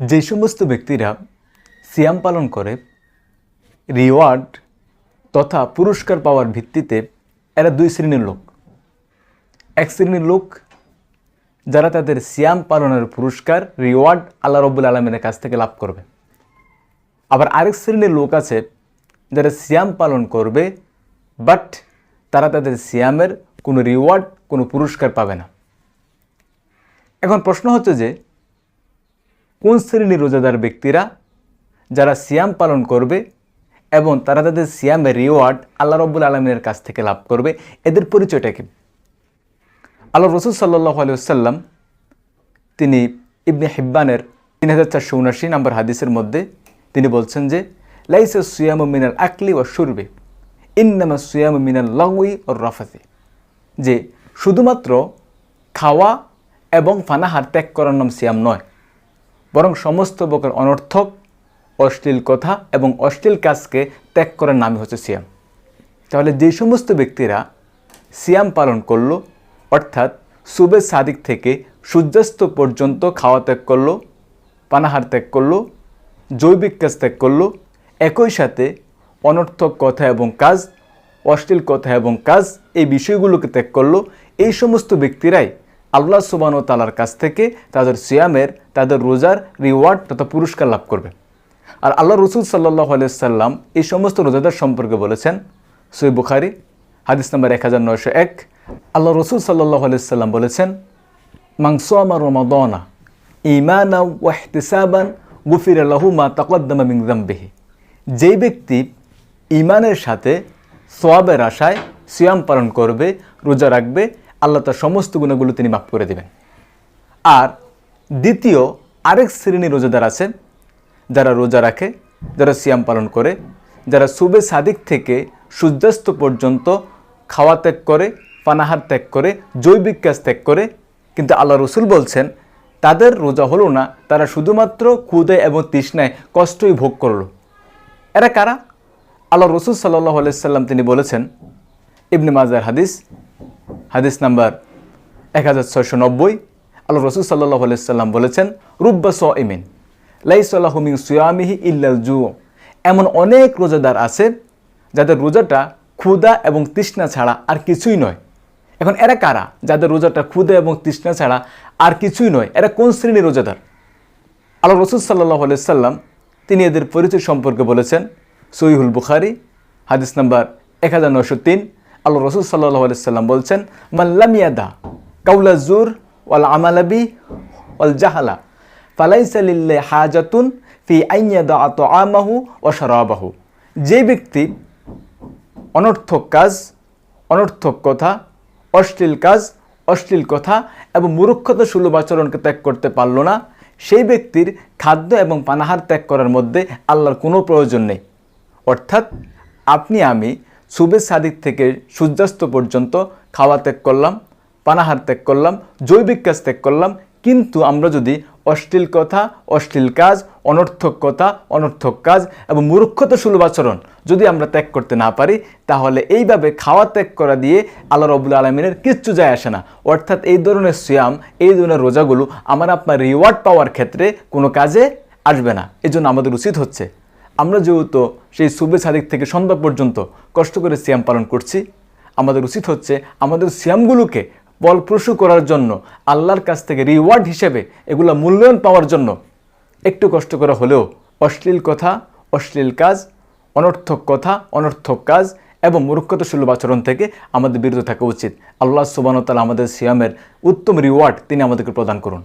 যে সমস্ত ব্যক্তিরা সিয়াম পালন করে, রিওয়ার্ড তথা পুরস্কার পাওয়ার ভিত্তিতে এরা দুই শ্রেণির লোক। এক শ্রেণির লোক যারা তাদের সিয়াম পালনের পুরস্কার রিওয়ার্ড আল্লাহ রব্বুল আলমিনের কাছ থেকে লাভ করবে। আবার আরেক শ্রেণির লোক আছে যারা সিয়াম পালন করবে, বাট তারা তাদের সিয়ামের কোনো রিওয়ার্ড, কোনো পুরস্কার পাবে না। এখন প্রশ্ন হচ্ছে যে কোন শ্রেণির রোজাদার ব্যক্তিরা যারা সিয়াম পালন করবে এবং তারা তাদের সিয়ামের রিওয়ার্ড আল্লাহ রব্বুল আলমিনের কাছ থেকে লাভ করবে? এদের পরিচয়টা কি? আল্লাহ রসুল সাল্লাহ আলিয়াল্লাম তিনি ইবনে হিব্বানের তিন হাজার চারশো উনাশি নম্বর হাদিসের মধ্যে তিনি বলছেন যে, লাইসা সুয়াম মিনাল আকলি ও সুরবে ইন্নামা সুয়াম মিনাল লংউই ও রফাতে যে শুধুমাত্র খাওয়া এবং ফানাহার ত্যাগ করার নাম সিয়াম নয় বরং সমস্ত প্রকার অনর্থক, অশ্লীল কথা এবং অশ্লীল কাজকে ত্যাগ করার নামই হচ্ছে সিয়াম। তাহলে যে সমস্ত ব্যক্তিরা সিয়াম পালন করল, অর্থাৎ সুবে সাদিক থেকে সূর্যাস্ত পর্যন্ত খাওয়া ত্যাগ করল, পানাহার ত্যাগ করল, জৈবিক কাজ ত্যাগ করল, একই সাথে অনর্থক কথা এবং কাজ, অশ্লীল কথা এবং কাজ এই বিষয়গুলোকে ত্যাগ করল, এই সমস্ত ব্যক্তিরাই আল্লাহ সুবান তালার কাছ থেকে তাদের সিয়ামের, তাদের রোজার রিওয়ার্ড তথা পুরস্কার লাভ করবে। আর আল্লাহ রসুল সাল্লাহ সাল্লাম এই সমস্ত রোজাদার সম্পর্কে বলেছেন সই বুখারি, হাদিস নম্বর এক হাজার নয়শো এক। আল্লাহ রসুল সাল্লাহ সাল্লাম বলেছেন মাংস আমার রমাদনা ইমানা ওয়াহতিসাবান গুফির আল্লাহু মা তাকদ্দামা মিংদাম্বেহি যেই ব্যক্তি ইমানের সাথে সোয়াবের আশায় সিয়াম পালন করবে, রোজা রাখবে আল্লাহ তার সমস্ত গুণাগুলো তিনি মাফ করে দেবেন। আর দ্বিতীয়, আরেক শ্রেণির রোজাদার আছে যারা রোজা রাখে, যারা সিয়াম পালন করে, যারা সুবে সাদিক থেকে সূর্যাস্ত পর্যন্ত খাওয়া ত্যাগ করে, পানাহার ত্যাগ করে, জৈবিক কাজ ত্যাগ করে, কিন্তু আল্লাহ রসুল বলছেন, তাদের রোজা হলো না, তারা শুধুমাত্র ক্ষুদে এবং তৃষ্ণায় কষ্টই ভোগ করল। এরা কারা? আল্লাহ রসুল সাল্লাহ আলাইসাল্লাম তিনি বলেছেন, ইবনে মাজার হাদিস হাদিস নাম্বার এক হাজার ছয়শো নব্বই। আল্লাহ রসুল সাল্লাহ আলাইসাল্লাম বলেছেন, রুব্বা স ইমিন লাইসাল্লাহমিন সুয়ামিহি ইল্লাল জু। এমন অনেক রোজাদার আছে যাদের রোজাটা ক্ষুদা এবং তৃষ্ণা ছাড়া আর কিছুই নয়। এখন এরা কারা? যাদের রোজাটা ক্ষুদা এবং তৃষ্ণা ছাড়া আর কিছুই নয়। এরা কোন শ্রেণির রোজাদার? আল্লাহ রসুল সাল্লাহ সাল্লাম, তিনি এদের পরিচয় সম্পর্কে বলেছেন, সহিহুল বুখারি, হাদিস নাম্বার এক হাজার নশো তিন। আল্লাহ রসুল সাল্লাহ সাল্লাম বলছেন মাল্লামিয়াদা কাউলা জুর ওয়াল আমালাবি ওয়াল জাহালা ফালাইসালিল্লে হাজাতুন ফি আইয়াদা আত আমাহু ও সরাবাহু যে ব্যক্তি অনর্থক কাজ, অনর্থক কথা, অশ্লীল কাজ, অশ্লীল কথা এবং মূর্খতা সুলভ আচরণকে ত্যাগ করতে পারল না, সেই ব্যক্তির খাদ্য এবং পানাহার ত্যাগ করার মধ্যে আল্লাহর কোনো প্রয়োজন নেই। অর্থাৎ আপনি, আমি সুবে সাদিক থেকে সূর্যাস্ত পর্যন্ত খাওয়া ত্যাগ করলাম, পানাহার ত্যাগ করলাম, জৈবিক কাজ ত্যাগ করলাম, কিন্তু আমরা যদি অশ্লীল কথা, অশ্লীল কাজ, অনর্থক কথা, অনর্থক কাজ এবং মূর্খতা সুলভ আচরণ যদি আমরা ত্যাগ করতে না পারি, তাহলে এইভাবে খাওয়া ত্যাগ করা দিয়ে আল্লাহ রবুল আলমিনের কিচ্ছু যায় আসে না। অর্থাৎ এই ধরনের সিয়াম, এই ধরনের রোজাগুলো আমার আপনার রিওয়ার্ড পাওয়ার ক্ষেত্রে কোনো কাজে আসবে না। এই জন্য আমাদের উচিত হচ্ছে আমরা যেহেতু সেই সুবে সাদিক থেকে সন্ধ্যা পর্যন্ত কষ্ট করে সিয়াম পালন করছি, আমাদের উচিত হচ্ছে আমাদের সিয়ামগুলোকে ফলপ্রসূ করার জন্য, আল্লাহর কাছ থেকে রিওয়ার্ড হিসেবে এগুলো মূল্যায়ন পাওয়ার জন্য একটু কষ্ট করা হলেও অশ্লীল কথা, অশ্লীল কাজ, অনর্থক কথা, অনর্থক কাজ এবং মূর্খতা সুলভ আচরণ থেকে আমাদের বিরত থাকা উচিত। আল্লাহ সুবানতাল আমাদের সিয়ামের উত্তম রিওয়ার্ড তিনি আমাদেরকে প্রদান করুন।